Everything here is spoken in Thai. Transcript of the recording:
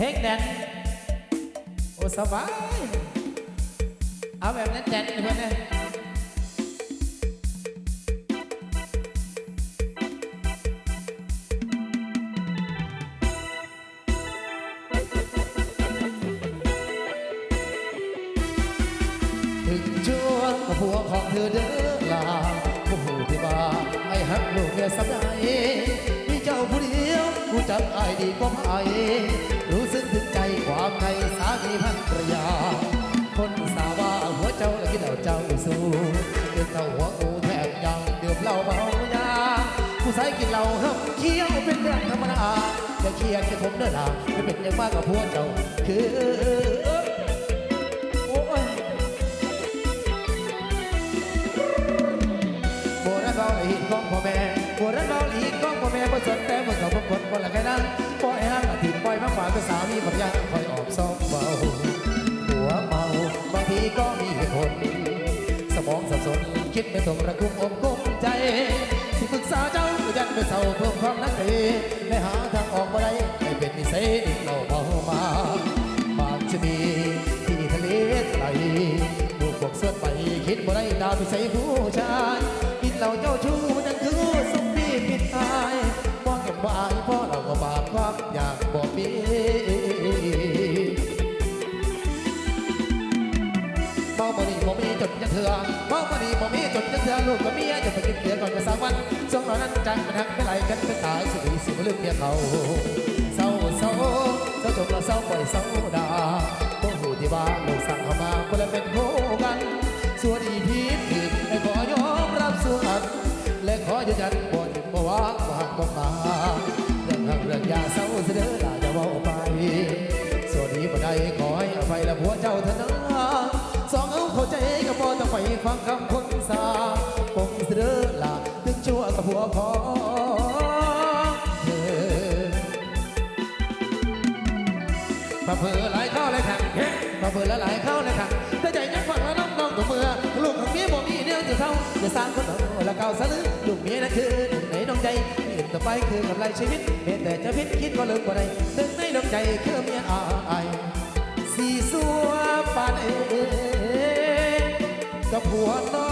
เพลงแดนโอ้สบาย เอาแบบนั้นแดนเพื่อนเลยถึงชั่วกับผัวของเธอเด้อลาผู้หูที่บ้าไอ้หักลูกเมียสับได้มีเจ้าผู้เดียวกูจักอายดีกว่าไผ สีพันรยา คนสาว่าหัวเจ้าและกินเอาเจ้าสู้เดินเต้าหัวกูแทบยังดื่มเหล้าเมายาผู้ชายกินเหล้าห้ำเคี้ยวเป็นเรื่องธรรมดาอย่เครียดแค่ผมเด้อลาไม่เป็นอย่างมากกับพวกเจ้าคือโอ้ยโบราณเบาหลีกของพ่อแม่ปวรันเบาหลีกล้องพ่อแม่บ่สนแต่บ่เขาบ่คนบ่ละใครนั่งปล่อยห้างอาทิตย์ปล่อยมาฝากเป็นสามีกับยัง มองสับสนคิดไม่ตรงระกุมอมกุ้มใจที่ปรึกษาเจ้าก็ยันไปเศร้าเพิ่มความนักเลไม่หาทางออกมาได้ให้เป็นนิสัยเหล้าเมามาบางจะมีที่ทะเลไหลบุกพวกเสื้อไปคิดบ่ได้ดาวไปใส่ผู้ชายกินเหล้าเจ้าชู้ นจดยังเถื่อเมาบ่นี่บ่มีจดยังเถื่อลูกกับเมียจะไปกินเกลือก่อนจะสามวันสองเรานั้นจังมันหักไม่ไหลกันเป็นตายสิบีสิบลืมเมียเขาเศร้าเศร้าเศร้าจบแล้วเศร้าปล่อยเศร้าดาบ่หูที่บ้านลูกสั่งเข้ามาคนละเป็นโคกันส่วนอีพีผิดให้ขอยอมรับส่วนและขอยืนยันบ่หยุดบ่วางบ่หักบ่มาเรื่องหักเรื่องยาเศร้าเสนอหน้าจะเว้าไปส่วนนี้บ่ได้ขอให้อภัยและผัวเจ้าเถอะ ฟังคำคนสาปงเสนอละถึงชั่วกับผัวพอเธอมาเผื่อหลายเข้าเลยขังเฮ้มาเผื่อหลายเข้าเลยขังแต่ใจยังฟังแล้วน้องน้องตัวเมื่อลูกของเมียบ่มีเนี่ยจะเศร้าจะสร้างคนเอาละเก่าซะลึลูกเมียนั่นคือหนึ่งในดวงใจเห็นต่อไปคือกำไรชีวิตเห็นแต่จะพิษคิดก็เลิกบ่ได้หนึ่งในดวงใจคือเมียอา กับหัวน้อ